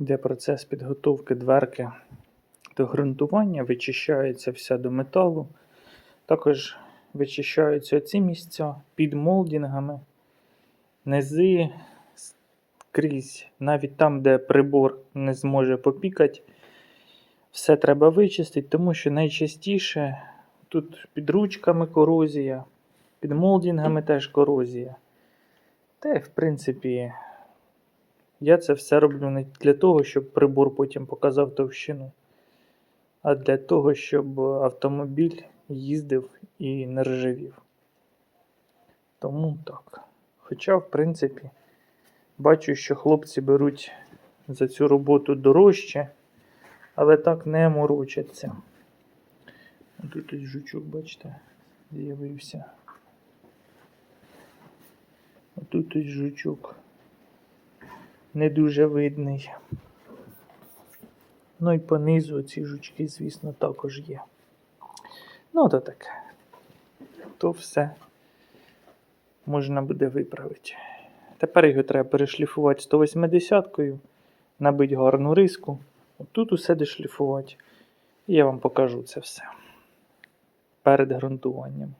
Йде процес підготовки дверки до ґрунтування, вичищається вся до металу. Також вичищаються ці місця під молдінгами, низи скрізь, навіть там, де прибор не зможе попікати. Все треба вичистити, тому що найчастіше тут під ручками корозія, під молдінгами теж корозія. Та в принципі, я це все роблю не для того, щоб прибор потім показав товщину, а для того, щоб автомобіль їздив і не ржавів. Тому так. Хоча, в принципі, бачу, що хлопці беруть за цю роботу дорожче, але так не морочаться. Тут жучок, бачите, з'явився. Тут жучок. Не дуже видний. Ну і понизу ці жучки, звісно, також є. Ну, то таке. То все можна буде виправити. Тепер його треба перешліфувати 180-кою, набити гарну риску. Тут усе дошліфувати. І я вам покажу це все перед ґрунтуванням.